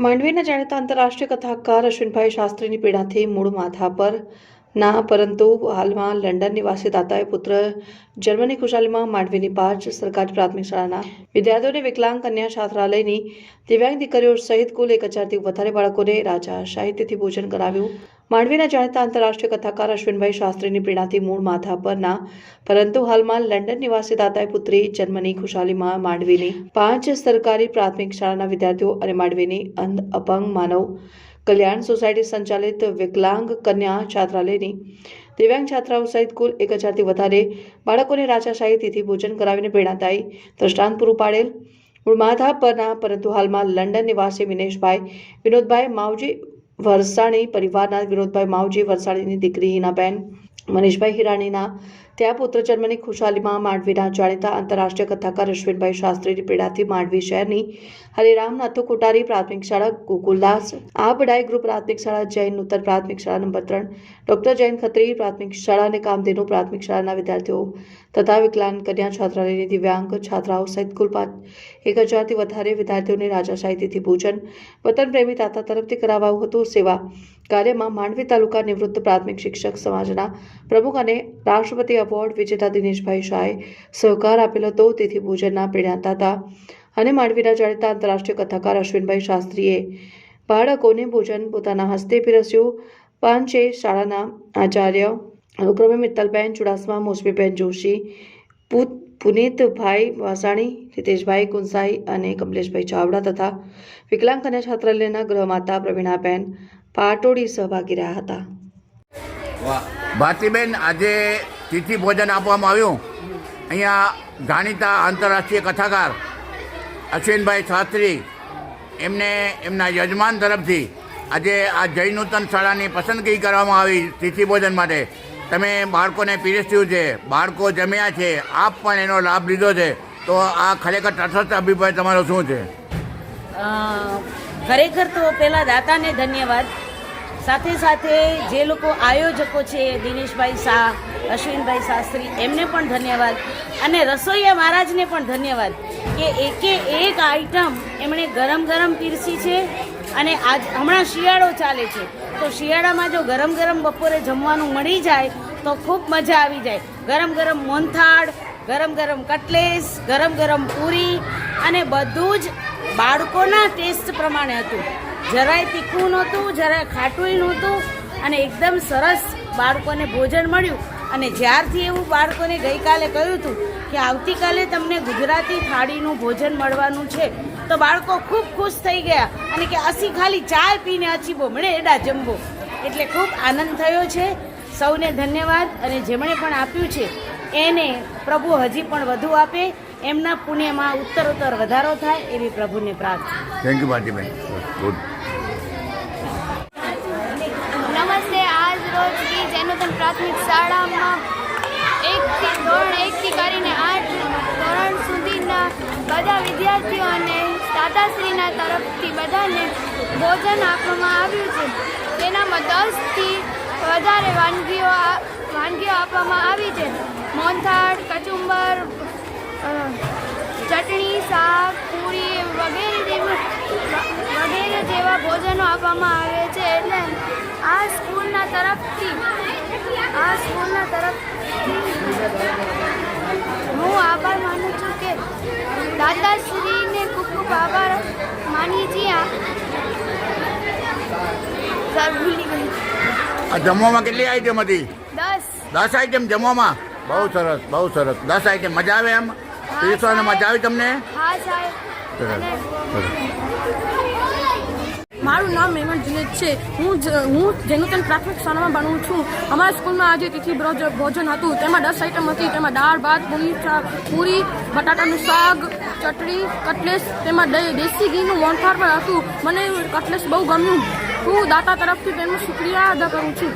માંડવીના જાણીતા આંતરરાષ્ટ્રીય કથાકાર અશ્વિનભાઈ શાસ્ત્રીની પીડાથી મૂળ માથા પર ના, પરંતુ હાલમાં લંડન નિવાસી દાતાએ પુત્ર જર્મની ખુશાલીમાં માંડવીની પાંચ સરકારી પ્રાથમિક શાળાના વિદ્યાર્થીઓને વિકલાંગ કન્યા છાત્રાલયની દિવ્યાંગ દીકરીઓ સહિત કુલ એક હજારથી વધારે બાળકોને રાજા સાહિત્યથી ભોજન કરાવ્યું. માંડવીના જાણીતા આંતરરાષ્ટ્રીય કથાકાર અશ્વિનભાઈ શાસ્ત્રીની પ્રેરણાથી મૂળ માથા પરના, પરંતુ હાલમાં લંડન નિવાસી દાતાએ પુત્રી જર્મની ખુશાલીમાં માંડવીની પાંચ સરકારી પ્રાથમિક શાળાના વિદ્યાર્થીઓ અને માંડવીની અંધ અપંગ માનવ કલ્યાણ સોસાયટી સંચાલિત વિકલાંગ કન્યા છાત્રાલયની દિવ્યાંગ છાત્રાઓ સહિત કુલ એક હજારથી વધારે બાળકોને રાજાશાહી તિથિ ભોજન કરાવીને પ્રેરણાદાયી દ્રષ્ટાંત પૂરું પાડેલ. મૂળ પરના, પરંતુ હાલમાં લંડન નિવાસી વિનેશભાઈ, વિનોદભાઈ માવજી વરસાણી પરિવારના વિનોદભાઈ માવજી વરસાણીની દીકરી હિનાબેન, મનીષભાઈ હિરાણીના ત્યાં પુત્ર જન્મની ખુશાલીમાં માંડવીના જાણીતા આંતરરાષ્ટ્રીય કથાકાર અશ્વિનભાઈ શાસ્ત્રીની પીડાથી માંડવી શહેરની હરિરામ નાથુ કોટારી પ્રાથમિક શાળા ગોકુલદાસ, આબડાઈ ગ્રુપ પ્રાથમિક શાળા જૈન નૂતન પ્રાથમિક શાળા નંબર ત્રણ, ડોક્ટર જૈન ખત્રી પ્રાથમિક શાળા અને કામધેનુ પ્રાથમિક શાળાના વિદ્યાર્થીઓ તથા વિકલાંગ કન્યા છાત્રાલયની દિવ્યાંગ છાત્રાઓ સહિત કુલ પાંચ, એક હજારથી વધારે વિદ્યાર્થીઓને રાજાશાહીથી ભોજન વતન પ્રેમી તાતા તરફથી કરાવાયું હતું. સેવા કાર્યમાં માંડવી તાલુકા નિવૃત્ત પ્રાથમિક શિક્ષક સમાજના પ્રમુખ અને રાષ્ટ્રપતિ એવોર્ડ વિજેતા દિનેશભાઈ શાહે સહકાર આપેલો હતો, તેથી ભોજનના હતા. અને માંડવીના જાણીતા આંતરરાષ્ટ્રીય કથાકાર અશ્વિનભાઈ શાસ્ત્રીએ બાળકોને ભોજન પોતાના હસ્તે પીરસ્યું. પાંચે શાળાના આચાર્ય અનુક્રમે મિત્તલબેન ચુડાસમા, મોસમીબેન જોશી પુનીતભાઈ વાસાણી, રીતેશભાઈ કુંસાઈ અને કમલેશભાઈ ચાવડા તથા વિકલાંગ કન્યા છાત્રાલયના ગૃહમાતા પ્રવીણાબેન પાટોડી સહભાગી રહ્યા હતા. ભારતીબેન આજે તિથિ ભોજન આપવામાં આવ્યું. અહીંયા જાણીતા આંતરરાષ્ટ્રીય કથાકાર અશ્વિનભાઈ શાસ્ત્રી, એમને એમના યજમાન તરફથી આજે આ જય નૂતન શાળાની પસંદગી કરવામાં આવી તિથિ ભોજન માટે. તમે બાળકોને પીરસ્યું છે, બાળકો જમ્યા છે, આપ પણ એનો લાભ લીધો છે. તો આ ખરેખર તટસ્થ અભિપ્રાય તમારો શું છે? ખરેખર તો પહેલાં દાતાને ધન્યવાદ. સાથે સાથે જે લોકો આયોજકો છે, દિનેશભાઈ શાહ, અશ્વિનભાઈ શાસ્ત્રી, એમને પણ ધન્યવાદ. અને રસોઈયા મહારાજને પણ ધન્યવાદ કે એકે એક આઈટમ એમણે ગરમ ગરમ પીરસી છે અને આજ હમણાં શિયાળો ચાલે છે. તો શિયાળામાં જો ગરમ ગરમ બપોરે જમવાનું મળી જાય, તો ખૂબ મજા આવી જાય. ગરમ ગરમ મોનથાળ ગરમ ગરમ કટલેસ, ગરમ ગરમ પૂરી અને બધું જ બાળકોના ટેસ્ટ પ્રમાણે હતું. જરાય તીખું નહોતું, જરાય ખાટુંય નહોતું અને એકદમ સરસ બાળકોને ભોજન મળ્યું. અને જ્યારથી એવું બાળકોને ગઈકાલે કહ્યું હતું કે આવતીકાલે તમને ગુજરાતી થાળીનું ભોજન મળવાનું છે, તો બાળકો ખૂબ ખુશ થઈ ગયા અને કે અસી ખાલી ચાય પીને અચીબો મળે એડા જમવો એટલે ખૂબ આનંદ થયો છે. સૌને ધન્યવાદ અને જેમણે પણ આપ્યું છે, એને પ્રભુ હજી પણ વધુ આપે. એમના પુણ્યમાં ઉત્તરોત્તર વધારો થાય એવી પ્રભુને પ્રાર્થના. થેન્ક યુ ભારતીબેન ગુડ નમસ્તે આજ રોજ ઈ જૈનોતન પ્રાથમિક શાળામાં એકથી ધોરણ એકથી કરીને આઠ ધોરણ સુધીના બધા વિદ્યાર્થીઓને દાદાશ્રીના તરફથી બધાને ભોજન આપવામાં આવ્યું છે. તેનામાં દસથી વધારે વાનગીઓ વાનગીઓ આપવામાં આવી છે. મોનથાળ કચુંબર ચટણી, શાક, પૂરી વગેરે વગેરે જેવા ભોજનો આપવામાં આવે છે. એટલે આ સ્કૂલના તરફથી આ સ્કૂલના તરફ. હું આભાર માનું છું કે દાદાશ્રીને ખૂબ ખૂબ આભાર માની છીએ. આ જમવામાં કેટલી આઈટમ હતી? દસ. દસ આઈટમ જમવામાં? બહુ સરસ બહુ સરસ. દસ આઈટમ મજા આવે એમ? પીરસવાને મજા આવી તમને? હા સાહેબ. મારું નામ મેમણ જુનેદ છે. હું હું જેનુતન પ્રાથમિક શાળામાં ભણું છું. અમારા સ્કૂલમાં આજે તિથિ ભોજન હતું. તેમાં દસ આઈટમ હતી. તેમાં દાળ, ભાત, પૂરી પૂરી, બટાટાનું શાક, ચટણી, કટલેસ, તેમાં દેશી ઘીનું વણફાર પણ હતું. મને કટલેસ બહુ ગમ્યું. હું દાતા તરફથી તેનું શુક્રિયા અદા કરું છું.